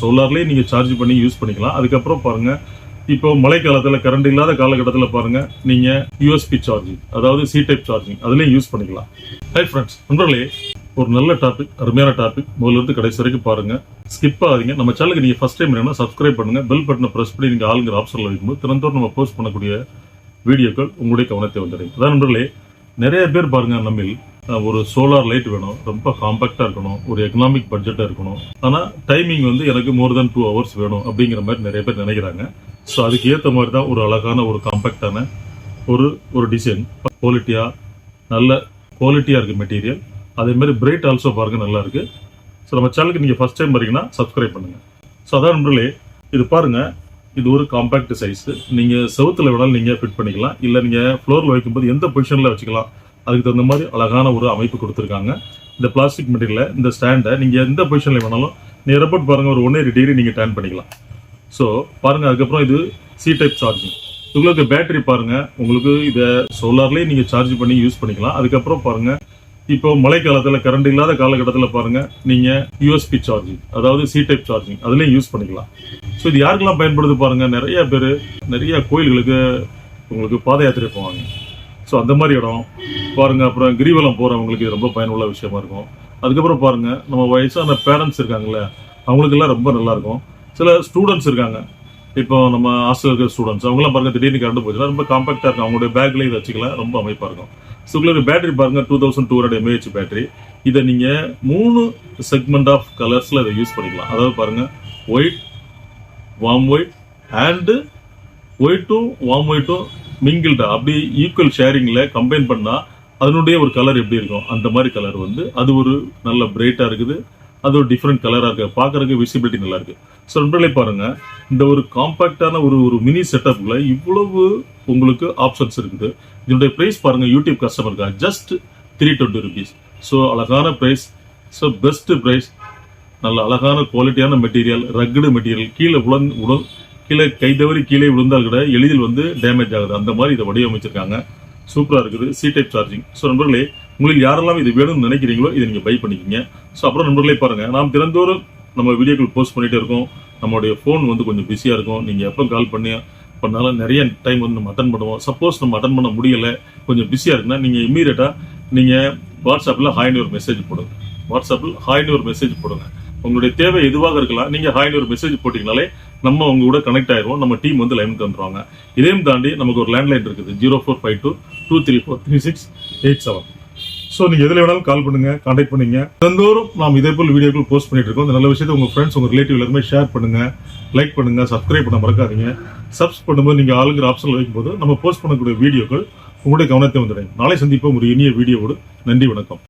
சோலார்லேயே நீங்கள் சார்ஜ் பண்ணி யூஸ் பண்ணிக்கலாம். அதுக்கப்புறம் பாருங்க இப்போ மழை காலத்தில் கரண்ட் இல்லாத காலகட்டத்தில் பாருங்க நீங்க யூஎஸ்பி சார்ஜிங் அதாவது சி டைப் சார்ஜிங் அதுலேயும் யூஸ் பண்ணிக்கலாம். ஹை ஃப்ரெண்ட்ஸ் நண்பர்களே ஒரு நல்ல டாபிக் அருமையான டாபிக் முதலிருந்து கடைசி வரைக்கும் பாருங்க ஸ்கிப் ஆகாதீங்க. நம்ம சேனலுக்கு நீங்கள் ஃபஸ்ட் டைம் என்னன்னா சப்ஸ்கிரைப் பண்ணுங்க. பெல் பட்டனை ப்ரெஸ் பண்ணி நீங்கள் ஆளுங்கிற ஆப்ஷன்ல வைக்கும்போது தினந்தோறும் நம்ம போஸ்ட் பண்ணக்கூடிய வீடியோக்கள் உங்களுடைய கவனத்தை வந்துடும் அதான் நண்பர்களே நிறைய பேர் பாருங்க நம்மில் ஒரு சோலார் லைட் வேணும். ரொம்ப காம்பாக்டா இருக்கணும். ஒரு எக்கனாமிக் பட்ஜெட்டாக இருக்கணும். ஆனால் டைமிங் வந்து எனக்கு மோர் தென் டூ ஹவர்ஸ் வேணும் அப்படிங்கிற மாதிரி நிறைய பேர் நினைக்கிறாங்க. ஸோ அதுக்கு ஏற்ற மாதிரி தான் ஒரு அழகான ஒரு காம்பாக்டான ஒரு ஒரு டிசைன் குவாலிட்டியாக நல்ல குவாலிட்டியாக இருக்குது மெட்டீரியல் அதே மாதிரி பிரைட் ஆல்சோ பாருங்கள் நல்லாயிருக்கு ஸோ நம்ம சேனலுக்கு நீங்கள் ஃபர்ஸ்ட் டைம் வரீங்கன்னா சப்ஸ்கிரைப் பண்ணுங்க. ஸோ அதான் நண்பர்களே இது பாருங்க இது ஒரு காம்பாக்ட் சைஸு நீங்கள் செவுத்துல வேணாலும் நீங்கள் ஃபிட் பண்ணிக்கலாம். இல்லை நீங்கள் ஃப்ளோரில் வைக்கும்போது எந்த பொசிஷனில் வச்சுக்கலாம்? அதுக்கு தகுந்த மாதிரி அழகான ஒரு அமைப்பு கொடுத்துருக்காங்க. இந்த பிளாஸ்டிக் மெட்டீரியலில் இந்த ஸ்டாண்டை நீங்கள் எந்த பொசிஷனில் வேணாலும் நீங்கள் ரெப்போர்ட் பாருங்கள் ஒரு ஒன் எயிட்டி டிகிரி நீங்கள் டேர்ன் பண்ணிக்கலாம். ஸோ பாருங்கள் அதுக்கப்புறம் இது சி டைப் சார்ஜிங் உங்களுக்கு பேட்டரி பாருங்கள் உங்களுக்கு இதை சோலார்லேயே நீங்கள் சார்ஜ் பண்ணி யூஸ் பண்ணிக்கலாம். அதுக்கப்புறம் பாருங்கள் இப்போ மழைக்காலத்தில் கரண்ட் இல்லாத காலகட்டத்தில் பாருங்கள் நீங்கள் யூஎஸ்பி சார்ஜிங் அதாவது சி டைப் சார்ஜிங் அதுலேயும் யூஸ் பண்ணிக்கலாம். ஸோ இது யாருக்கெல்லாம் பயன்படுது பாருங்கள் நிறைய பேர் நிறைய கோயில்களுக்கு உங்களுக்கு பாத யாத்திரை போவாங்க. ஸோ அந்த மாதிரி இடம் பாருங்க அப்புறம் கிரிவலம் போறவங்களுக்கு இது ரொம்ப பயனுள்ள விஷயமா இருக்கும். அதுக்கப்புறம் பாருங்க நம்ம வயசான பேரண்ட்ஸ் இருக்காங்கல்ல அவங்களுக்கெல்லாம் ரொம்ப நல்லா இருக்கும். சில ஸ்டூடெண்ட்ஸ் இருக்காங்க. இப்போ நம்ம ஹாஸ்டல் இருக்கிற ஸ்டூடெண்ட்ஸ் அவங்களாம் பாருங்க திடீர்னு கரண்ட் போச்சுன்னா ரொம்ப காம்பாக்டா இருக்கும். அவங்களுடைய பேக்லேயே இதை வச்சுக்கலாம் ரொம்ப அமைப்பா இருக்கும். ஸோ உங்களுக்கு பேட்டரி பாருங்க two thousand two hundred mAh battery இதை நீங்க மூணு செக்மெண்ட் ஆஃப் கலர்ஸ்ல இதை யூஸ் பண்ணிக்கலாம். அதாவது பாருங்க ஒயிட் வார்ம் ஒயிட் அண்டு ஒயிட்டும் வார்ம் ஒயிட்டும் மிங்கிள்டா அப்படி ஈக்குவல் ஷேரிங்ல கம்பைன் பண்ணா அதனுடைய ஒரு கலர் எப்படி இருக்கும்? அந்த மாதிரி கலர் வந்து அது ஒரு நல்ல பிரைட்டாக இருக்குது. அது ஒரு டிஃப்ரெண்ட் கலராக இருக்குது பார்க்குறதுக்கு விசிபிலிட்டி நல்லா இருக்குது ஸோ நண்பர்களே பாருங்கள் இந்த ஒரு காம்பாக்டான ஒரு ஒரு மினி செட்டப்பில் இவ்வளவு உங்களுக்கு ஆப்ஷன்ஸ் இருக்குது. இதனுடைய ப்ரைஸ் பாருங்கள் YouTube கஸ்டமருக்காக just three twenty rupees so அழகான ப்ரைஸ் ஸோ பெஸ்ட்டு ப்ரைஸ் நல்ல அழகான குவாலிட்டியான மெட்டீரியல் ரக்குடு மெட்டீரியல் கீழே உலங் உடல் கீழே கை தவறி கீழே விழுந்தால் கூட எளிதில் வந்து டேமேஜ் ஆகுது. அந்த மாதிரி இதை வடிவமைச்சிருக்காங்க. சூப்பராக இருக்குது. சி டைப் சார்ஜிங் ஸோ நண்பர்களே உங்களுக்கு யாரெல்லாம் இது வேணும்னு நினைக்கிறீங்களோ இதை நீங்கள் பை பண்ணிக்கிங்க. ஸோ அப்புறம் நண்பர்களே பாருங்கள் நாம் தினந்தோறும் நம்ம வீடியோக்கள் போஸ்ட் பண்ணிகிட்டே இருக்கோம். நம்மளுடைய ஃபோன் வந்து கொஞ்சம் பிஸியாக இருக்கும். நீங்கள் எப்போ கால் பண்ணி பண்ணாலும் நிறைய டைம் வந்து நம்ம அட்டன் பண்ணுவோம். சப்போஸ் நம்ம அட்டன் பண்ண முடியலை கொஞ்சம் பிஸியாக இருக்குன்னா நீங்கள் இம்மீடியட்டாக நீங்கள் வாட்ஸ்அப்பில் ஹாய்னு ஒரு மெசேஜ் போடுங்க. வாட்ஸ்அப்பில் ஹாய்னு ஒரு மெசேஜ் போடுங்க. உங்களுடைய தேவை எதுவாக இருக்கலாம் நீங்கள் ஹாய்னு ஒரு மெசேஜ் போட்டிங்கனாலே நம்ம அவங்க கூட கனெக்ட் ஆயிடுவோம் நம்ம டீம் வந்து லைன் வந்துருவாங்க இதையும் தாண்டி நமக்கு ஒரு லேண்ட்லைன் இருக்குது. Zero four five two two three four three six eight seven so நீங்கள் எதில் வேணாலும் கால் பண்ணுங்க கான்டாக்ட் பண்ணுங்க. தினந்தோறும் நாம் இதே போல் வீடியோக்கள் போஸ்ட் பண்ணிட்டு இருக்கோம். இந்த நல்ல விஷயத்தை உங்கள் ஃப்ரெண்ட்ஸ் உங்கள் ரிலேட்டிவ் எல்லாருமே ஷேர் பண்ணுங்க லைக் பண்ணுங்க சப்ஸ்கிரைப் பண்ண மறக்காதீங்க. சப்ஸ் பண்ணும்போது நீங்கள் ஆளுங்கிற ஆப்ஷன் வைக்கும்போது நம்ம போஸ்ட் பண்ணக்கூடிய வீடியோக்கள் உங்களுடைய கவனத்தை வந்துடுங்க நாளை சந்திப்போம் ஒரு இனிய வீடியோவோடு நன்றி வணக்கம்.